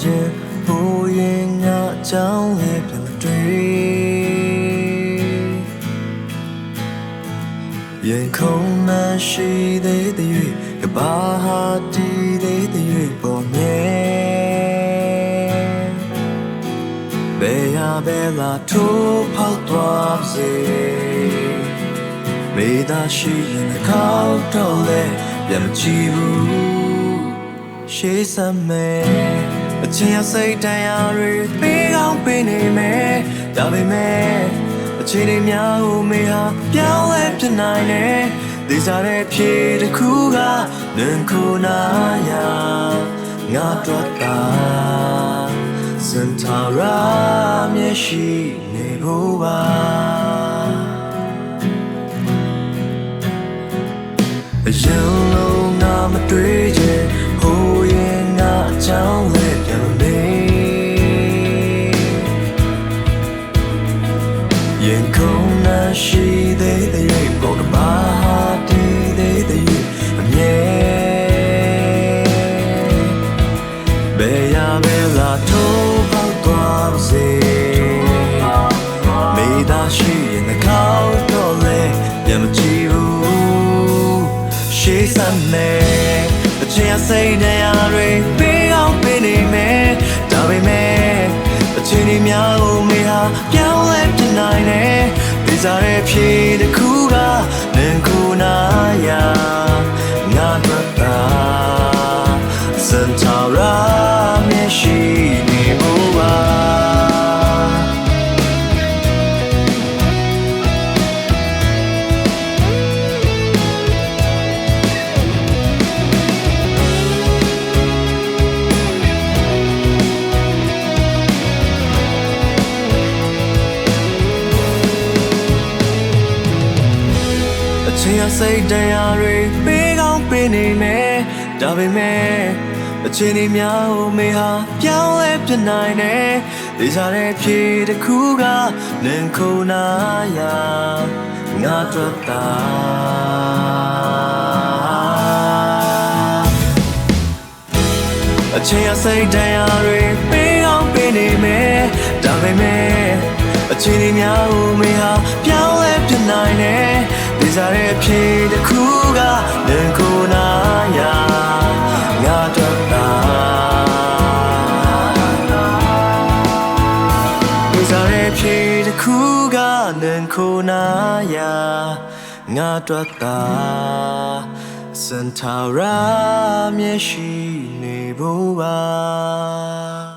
ခြင်းဘိုးရင်ငါအကြောင်းလေးပြန်မတွေ့ရင်ခုန်မရှိသေးတဲ့၍ကဘာဟာတီးသေးတဲ့၍ပေါ်မြဲဘယ်ရဘယ်လာထိုးဖောက်သွားစေမေးသာရှိရင်တစ်ခေါက်တော့လဲပြန်မကြည့်ဘူး ရှေးစမဲအချင်းအစိတ်တရားတွေပေးကောင်းပေးနေမယ်ဒါပေမဲ့အချင်းတွေများကိုမေဟာပြောင်းလဲပြနိုင်တယ်ဒီစားတဲ့ဖြေတစ်ခုကနင်ခုနာယာငါတော့တာစင်တာရာမျက်ရှိနေဖို့ပါ ရင်ခုန်နာရှိသေးတဲ့ပုံကဘာတည်သေးတဲ့အမြဲဘယ်ရဘယ်လာထိုးပေါက်သွားစေမေးသာရှိရင်ငါတော့လေပြန်မကြည့်ဘူးရှေးစမ်းမယ်အချင်းအစိတ်တရားတွေပေးအောင်ပေးနေမယ်ဒါပေမဲ့အချင်းဒီများကိုမေဟာပြောင်းလဲပြ နိုင်တယ်ဒီစားတဲ့ဖြေတစ်ခုကနင်ခုနာယာ ချင်းအစိတ်တရားတွေပေးကောင်းပေးနေမယ်ဒါပေမဲ့အချင်းဒီများကိုမေဟာပြောင်းလဲပြနိုင်တယ်ဒီစားတဲ့ဖြေတစ်ခုကနင်ခုနာယာငါတို့တာအချင်းအစိတ်တရားတွေပေးအောင်ပေးနေမယ်ဒါပေမဲ့အချင်းဒီများကိုမေဟာပြောင်းလဲပြနိုင်တယ်ဒီ စားတဲ့ဖြေတစ်ခုကလင်ကိုနာယာငါတို့တာဒီစားတဲ့ဖြေတစ်ခုကလင်ကိုနာယာငါတို့တာစန်တာရာမျက်ရှိနေဖို့ပါ